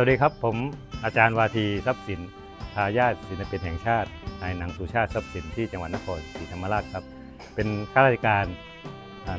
วัสดีครับ ผมอาจารย์วาทีทรัพย์สินทายาทศิลปินแห่งชาตินายหนังสุชาติทรัพย์สินที่จังหวัดนครศรีธรรมราชครับ เป็นข้าราชการ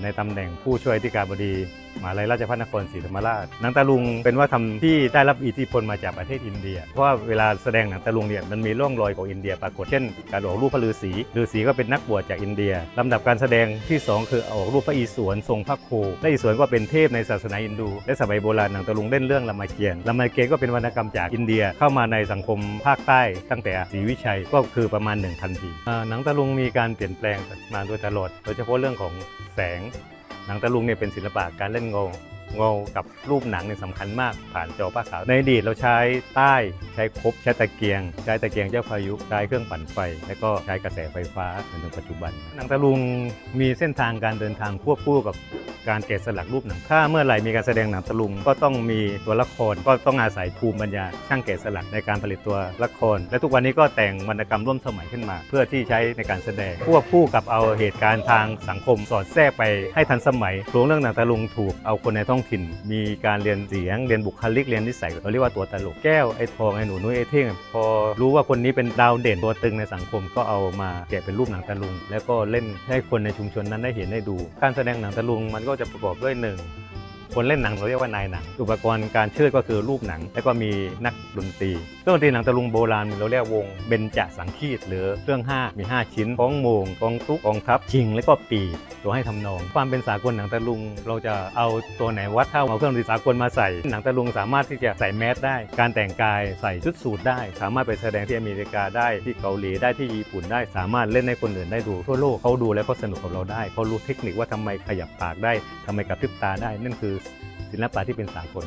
ในตำแหน่งผู้ช่วยอธิการบดีมหาลัยราชภัฏนครศรีธรรมราชหนังตะลุงเป็นวัฒนธรรมที่ได้รับอิทธิพลมาจากประเทศอินเดีย เพราะว่าเวลาแสดงหนังตะลุงเนี่ยมันมีร่องรอยของอินเดีย ปรากฏเช่น การออกรูปพระฤาษีฤาษีก็เป็นนักบวชจากอินเดียลำดับการแสดงที่สองคือออกรูปพระอิศวรทรงพระโคและอิศวรก็เป็นเทพในศาสนาอินดู และสมัยโบราณหนังตะลุงเล่นเรื่องลำมาเกียนลำมาเกียนก็เป็นวรรณกรรมจากอินเดียเข้ามาในสังคมภาคใต้ตั้งแต่ศรีวิชัยก็คือประมาณ1,000ปีหนังตะลุงมีการเปลี่ยนแปลงมาโดยตลอด โดยเฉพาะเรื่องของแสงหนังตะลุงเนี่ยเป็นศิลปะการเล่นเงาเงากับรูปหนังเนี่ยสำคัญมากผ่านจอผ้าขาว ในอดีตเราใช้ใต้ใช้คบใช้ตะเกียง ใช้ตะเกียงเจ้าพายุใช้เครื่องปั่นไฟ แล้วก็ใช้กระแสไฟฟ้าจนถึงปัจจุบัน หนังตะลุงมีเส้นทางการเดินทางควบคู่กับ การแกะสลักรูปหนัง ถ้าเมื่อไหร่มีการแสดงหนังตะลุง ก็ต้องมีตัวละครก็ต้องอาศัยภูมิปัญญาช่างแกะสลักในการผลิตตัวละคร และทุกวันนี้ก็แต่งวรรณกรรมร่วมสมัยขึ้นมา เพื่อที่ใช้ในการแสดงควบคู่กับเอาเหตุการณ์ทางสังคมสอดแทรกไปให้ทันสมัยโครงเรื่องหนังตะลุงถูกเอาคนในท้องถิ่น มีการเรียนเสียงเรียนบุคลิกเรียนนิสัยเราเรียกว่าตัวตลกแก้วไอ้ทองไอ้หนูนุ้ยไอ้เท่งพอรู้ว่าคนนี้เป็นดาวเด่นตัวตึงในสังคมก็เอามาแกะเป็นรูปหนังตะลุง แล้วก็เล่นให้คนในชุมชนนั้นได้เห็นได้ดู การแสดงหนังตะลุงมันก็จะประกอบด้วย 1 คนเล่นหนังเราเรียกว่านายหนัง อุปกรณ์การเชิดก็คือรูปหนัง แล้วก็มีนักดนตรีเครื่องดนตรีหนังตะลุงโบราณเราเรียกวงเบญจสังคีตหรือเครื่อง5มี 5 ชิ้นกองโมงกองตุ๊กกองทัพชิง แล้วก็ปีตัวให้ทำนอง ความเป็นสากลหนังตะลุง เราจะเอาตัวไหนวัดเท่าเอาเครื่องดนตรีสากลมาใส่ หนังตะลุงสามารถที่จะใส่แมสได้ การแต่งกายใส่ชุดสูทได้ สามารถไปแสดงที่อเมริกาได้ที่เกาหลีได้ที่ญี่ปุ่นได้ สามารถเล่นให้คนอื่นได้ดูทั่วโลกเขาดูแล้วเขาสนุกกับเราได้เขารู้เทคนิคว่าทำไมขยับปากได้ทำไมกระพริบตาได้นั่นคือศิลปะที่เป็นสากล